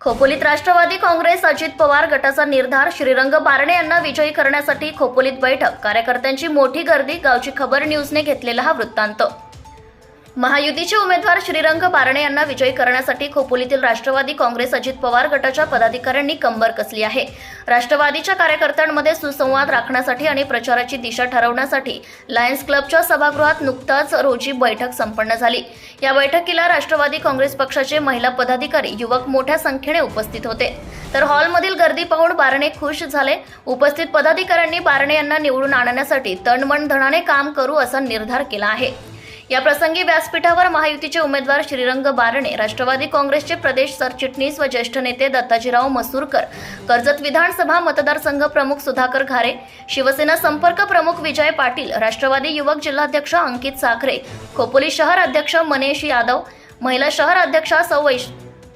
खोपोलीत राष्ट्रवादी काँग्रेस अजित पवार गटाचा निर्धार श्रीरंग बारणे यांना विजयी करण्यासाठी खोपोलीत बैठक. कार्यकर्त्यांची मोठी गर्दी गावची खबर न्यूजने घेतलेला हा वृत्तांत. महायुतीचे उमेदवार श्रीरंग बारणे यांना विजयी करण्यासाठी खोपोलीतील राष्ट्रवादी काँग्रेस अजित पवार गटाच्या पदाधिकाऱ्यांनी कंबर कसली आहे. राष्ट्रवादीच्या कार्यकर्त्यांमध्ये सुसंवाद राखण्यासाठी आणि प्रचाराची दिशा ठरवण्यासाठी लायन्स क्लबच्या सभागृहात नुकताच रोजी बैठक संपन्न झाली. या बैठकीला राष्ट्रवादी काँग्रेस पक्षाचे महिला पदाधिकारी युवक मोठ्या संख्येने उपस्थित होते. तर हॉलमधील गर्दी पाहून बारणे खुश झाले. उपस्थित पदाधिकाऱ्यांनी बारणे यांना निवडून आणण्यासाठी तणमण धनाने काम करू असा निर्धार केला आहे. या प्रसंगी व्यासपीठावर महायुतीचे उमेदवार श्रीरंग बारणे राष्ट्रवादी काँग्रेसचे प्रदेश सरचिटणीस व ज्येष्ठ नेते दत्ताजीराव मसूरकर कर्जत विधानसभा मतदारसंघ प्रमुख सुधाकर घारे शिवसेना संपर्क प्रमुख विजय पाटील राष्ट्रवादी युवक जिल्हाध्यक्ष अंकित साखरे खोपोली शहर अध्यक्ष मनेश यादव महिला शहर अध्यक्षा सौ वैश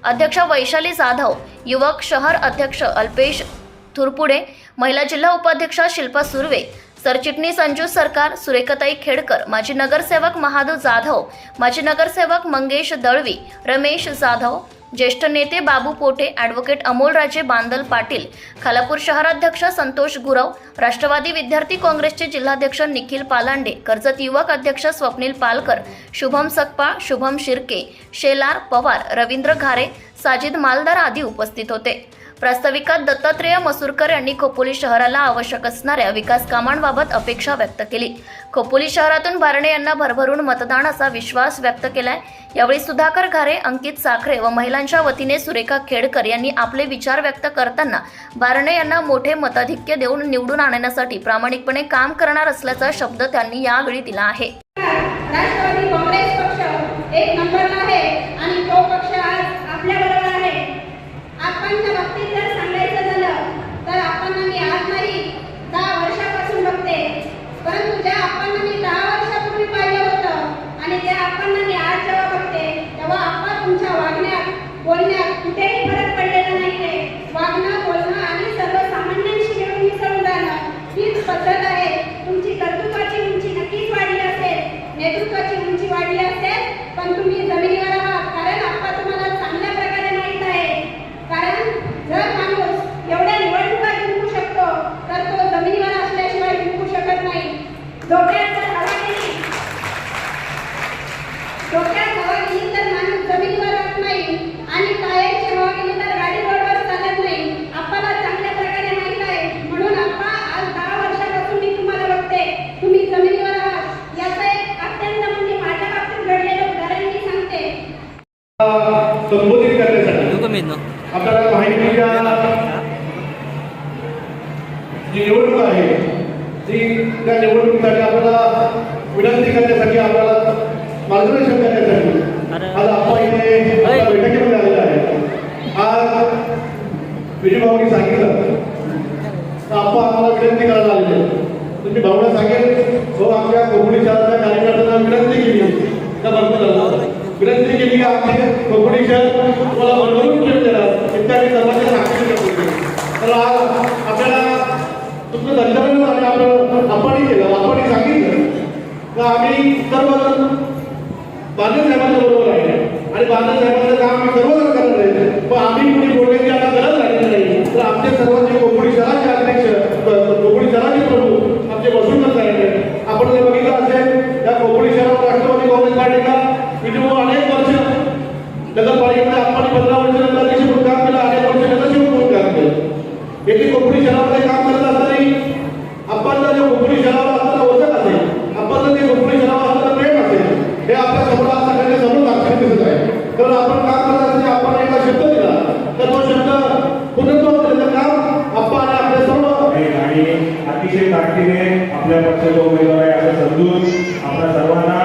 अध्यक्ष वैशाली जाधव युवक शहर अध्यक्ष अल्पेश थुरपुडे महिला जिल्हा उपाध्यक्षा शिल्पा सुर्वे सरचिटणीस अंजू सरकार सुरेखताई खेडकर माजी नगरसेवक महादेव जाधव माजी नगरसेवक मंगेश दळवी रमेश जाधव ज्येष्ठ नेते बाबू पोटे ॲडव्होकेट अमोलराजे बांदल पाटील खालापूर शहराध्यक्ष संतोष गुरव राष्ट्रवादी विद्यार्थी काँग्रेसचे जिल्हाध्यक्ष निखिल पालांडे कर्जत युवक अध्यक्ष स्वप्नील पालकर शुभम सकपाळ शुभम शिर्के शेलार पवार रवींद्र घारे साजिद मालदार आदी उपस्थित होते. प्रास्ताविकात दत्तात्रेय मसूरकर यांनी खोपोली शहराला आवश्यक असणाऱ्या विकास कामांबाबत अपेक्षा व्यक्त केली. खोपोली शहरातून बारणे यांना भरभरून मतदान असा विश्वास व्यक्त केलाय. यावेळी सुधाकर घारे अंकित साखरे व महिलांच्या वतीने सुरेखा खेडकर यांनी आपले विचार व्यक्त करताना बारणे यांना मोठे मताधिक्य देऊन निवडून आणण्यासाठी प्रामाणिकपणे काम करणार असल्याचा शब्द त्यांनी यावेळी दिला आहे. राष्ट्रवादी काँग्रेस पक्ष एक नंबरला आहे आणि तो पक्ष आज आपल्या बरोबर आहे आपणच्या बाबतीत जर सांगायचं झालं तर आपण मी आज नाही दहा वर्षापासून बघते परंतु ज्या आपण मी दहा वर्षापूर्वी पाहिलं होतं आणि न्याय जेव्हा बघते तेव्हा आपण तुमच्या वागण्यात बोलण्यात कुठेही फरक पडलेला नाहीये. वागणं बोलणं आणि सर्वसामान्यांशी मिळून मिसळून राहणं हीच पद्धत आहे. तुमची कर्तृत्वाची उंची नक्कीच वाढली असेल नेतृत्वाची उंची वाढली असेल पण तुम्ही संबोधित करण्यासाठी. आपल्याला माहितीच्या जी निवडणूक आहे ती त्या निवडणुकीसाठी आपल्याला विनंती करण्यासाठी आपल्याला मार्गदर्शन करण्यासाठी. आज आपण इथे बैठकीमध्ये आलेला आहे. आज विजयभाऊनी सांगितलं तर आपण आम्हाला विनंती करायला आलेले आहे. तुम्ही भाऊला सांगेल हो आमच्या कोकणी शहराच्या कार्यकर्त्यांना विनंती केली त्या झालं विनंती केली की आमचे कोकणी शहर तुम्हाला प्रेम देणार इत्यादी सर्वांच्या साक्षी करतो तर आज आपल्याला तुमचं संचालन आणि आपण आपणही केलं आपणही सांगितलं तर आम्ही सर्वजण बांधव साहेबांच्या बरोबर आहे आणि बांधव साहेबांचं काम आम्ही सर्वजण करत आहे. पण आम्ही कुठे बोलण्याची आता गरज लागली नाही. तर आमचे सर्वांचे कोकणी शहराचे अध्यक्ष कोकणी शहराचे प्रमुख आमचे वसुंधर साहेब आपण जर बघितलं असेल या कोकणी शहरावर राष्ट्रवादी काँग्रेस पार्टीला विजू अनेक वर्ष नगरपालिकेमध्ये आपण पंधरा वर्ष नगराध्यक्ष म्हणून काम केलं अनेक वर्ष नगरसेवक म्हणून काम केलं येथे कोकणी शहरामध्ये काम करत असताना आपण जर या कोकणी शहरावर असताना ओळखत असेल आपण जर ते कोकणी शहरावर असताना प्रेम असेल हे आपल्यासमोर आज सगळ्यांच्या समोर दाखवून दिसत आहे तर आपण काम करत असताना आपण एका शब्द दिला तर तो शब्द पूर्णत्व त्याचं काम आपण आणि आपल्या सर्व आहे आणि अतिशय ताकदीने आपल्या पक्षाचा उमेदवार आहे असं समजून आपल्या सर्वांना.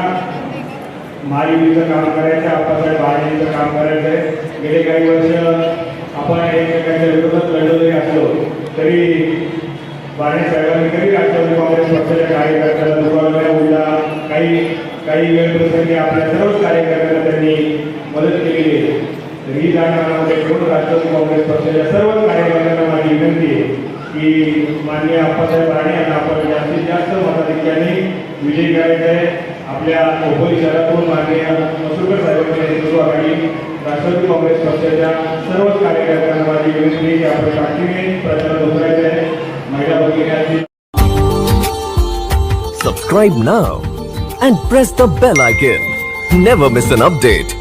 महायुतीचं काम करायचं आहे आप्पासाहेब महायुतीचं काम करायचं आहे गेले काही वर्ष आपण एकमेकांच्या विरोधात लढलो असलो तरी बाणे साहेबांनी कधी राष्ट्रवादी काँग्रेस पक्षाच्या कार्यकर्त्याला दुखावल्या उलटा काही काही वेळ प्रसंगी आपल्या सर्वच कार्यकर्त्यांना त्यांनी मदत केलेली आहे. तर ही जाणीवामध्ये ठेवून राष्ट्रवादी काँग्रेस पक्षाच्या सर्वच कार्यकर्त्यांना माझी विनंती आहे. अप्पासाहेब राणे यांना आपण जास्तीत जास्त मताधिक्याने आहे आपल्या खोपोली शहरातून माननीय मसुरकर साहेबांच्या राष्ट्रवादी काँग्रेस पक्षाच्या सर्वच कार्यकर्त्यांना माझी विनंती की आपण प्रचारात उतरायचे आहे महिला भगिनी Subscribe now and press the bell icon. Never miss an update.